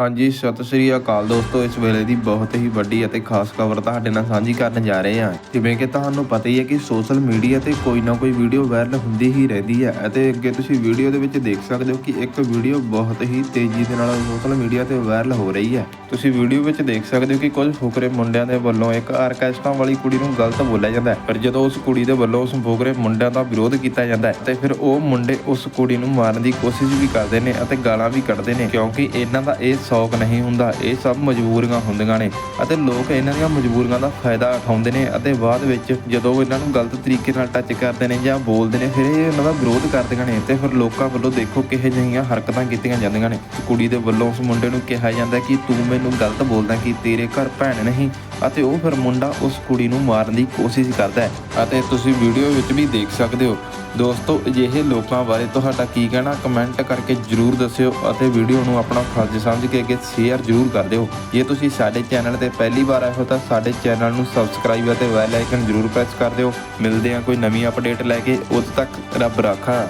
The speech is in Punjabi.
ਹਾਂਜੀ, ਸਤਿ ਸ੍ਰੀ ਅਕਾਲ ਦੋਸਤੋ। ਇਸ ਵੇਲੇ ਦੀ ਬਹੁਤ ਹੀ ਵੱਡੀ ਅਤੇ ਖਾਸ ਖਬਰ ਤੁਹਾਡੇ ਨਾਲ ਸਾਂਝੀ ਕਰਨ ਜਾ ਰਹੇ ਹਾਂ। ਜਿਵੇਂ ਕਿ ਤੁਹਾਨੂੰ ਪਤਾ ਹੀ ਹੈ ਕਿ ਸੋਸ਼ਲ ਮੀਡੀਆ ਤੇ ਕੋਈ ਨਾ ਕੋਈ ਵੀਡੀਓ ਵਾਇਰਲ ਹੁੰਦੀ ਹੀ ਰਹਿੰਦੀ ਹੈ ਅਤੇ ਅੱਗੇ ਤੁਸੀਂ ਵੀਡੀਓ ਦੇ ਵਿੱਚ ਦੇਖ ਸਕਦੇ ਹੋ ਕਿ ਇੱਕ ਵੀਡੀਓ ਬਹੁਤ ਹੀ ਤੇਜ਼ੀ ਦੇ ਨਾਲ ਸੋਸ਼ਲ ਮੀਡੀਆ ਤੇ ਵਾਇਰਲ ਹੋ ਰਹੀ ਹੈ। ਤੁਸੀਂ ਵੀਡੀਓ ਵਿੱਚ ਦੇਖ ਸਕਦੇ ਹੋ ਕਿ ਕੁਝ ਫੁਕਰੇ ਮੁੰਡਿਆਂ ਦੇ ਵੱਲੋਂ ਇੱਕ ਆਰਕੈਸਟਰਾ ਵਾਲੀ ਕੁੜੀ ਨੂੰ ਗਲਤ ਬੋਲਿਆ ਜਾਂਦਾ ਹੈ। ਪਰ ਜਦੋਂ ਉਸ ਕੁੜੀ ਦੇ ਵੱਲੋਂ ਉਸ ਫੁਕਰੇ ਮੁੰਡਿਆਂ ਦਾ ਵਿਰੋਧ ਕੀਤਾ ਜਾਂਦਾ ਹੈ, ਤੇ ਫਿਰ ਉਹ ਮੁੰਡੇ ਉਸ ਕੁੜੀ ਨੂੰ ਮਾਰਨ ਦੀ ਕੋਸ਼ਿਸ਼ ਵੀ ਕਰਦੇ ਨੇ ਅਤੇ ਗਾਲਾਂ ਵੀ ਕੱਢਦੇ ਨੇ, ਕਿਉਂਕਿ ਇਹਨਾਂ ਦਾ ਇਹ ਸ਼ੌਕ ਨਹੀਂ ਹੁੰਦਾ। ਇਹ ਸਭ ਮਜਬੂਰੀਆਂ ਹੁੰਦੀਆਂ ਨੇ ਅਤੇ ਲੋਕ ਇਹਨਾਂ ਦੀਆਂ ਮਜਬੂਰੀਆਂ ਦਾ ਫਾਇਦਾ ਉਠਾਉਂਦੇ ਨੇ ਅਤੇ ਬਾਅਦ ਵਿੱਚ ਜਦੋਂ ਇਹਨਾਂ ਨੂੰ ਗਲਤ ਤਰੀਕੇ ਨਾਲ ਟੱਚ ਕਰਦੇ ਨੇ ਜਾਂ ਬੋਲਦੇ ਨੇ, ਫਿਰ ਇਹ ਇਹਨਾਂ ਦਾ ਵਿਰੋਧ ਕਰਦੀਆਂ ਨੇ ਤੇ ਫਿਰ ਲੋਕਾਂ ਵੱਲੋਂ ਦੇਖੋ ਕਿਹੋ ਜਿਹੀਆਂ ਹਰਕਤਾਂ ਕੀਤੀਆਂ ਜਾਂਦੀਆਂ ਨੇ। ਕੁੜੀ ਦੇ ਵੱਲੋਂ ਉਸ ਮੁੰਡੇ ਨੂੰ ਕਿਹਾ ਜਾਂਦਾ ਕਿ ਤੂੰ ਮੈਨੂੰ ਗਲਤ ਬੋਲਦਾ ਕਿ ਤੇਰੇ ਘਰ ਭੈਣ ਨਹੀਂ ਅਤੇ ਉਹ ਫਿਰ ਮੁੰਡਾ ਉਸ ਕੁੜੀ ਨੂੰ ਮਾਰਨ ਦੀ ਕੋਸ਼ਿਸ਼ ਕਰਦਾ ਹੈ। ਅਤੇ ਤੁਸੀਂ ਵੀਡੀਓ ਵਿੱਚ ਵੀ ਦੇਖ ਸਕਦੇ ਹੋ। ਦੋਸਤੋ, ਅਜਿਹੇ ਲੋਕਾਂ ਬਾਰੇ ਤੁਹਾਡਾ ਕੀ ਕਹਿਣਾ? ਕਮੈਂਟ ਕਰਕੇ ਜਰੂਰ ਦੱਸਿਓ ਅਤੇ ਵੀਡੀਓ ਨੂੰ ਆਪਣਾ ਫਰਜ਼ ਸਮਝ ਕੇ ਅੱਗੇ ਸ਼ੇਅਰ ਜਰੂਰ ਕਰ ਦਿਓ। ਜੇ ਤੁਸੀਂ ਸਾਡੇ ਚੈਨਲ ਤੇ ਪਹਿਲੀ ਵਾਰ ਆਏ ਹੋ ਤਾਂ ਸਾਡੇ ਚੈਨਲ ਨੂੰ ਸਬਸਕ੍ਰਾਈਬ ਅਤੇ ਬੈਲ ਆਈਕਨ ਜਰੂਰ ਪ੍ਰੈਸ ਕਰ ਦਿਓ। ਮਿਲਦੇ ਹਾਂ ਕੋਈ ਨਵੀਂ ਅਪਡੇਟ ਲੈ ਕੇ। ਉਦੋਂ ਤੱਕ ਰੱਬ ਰਾਖਾ।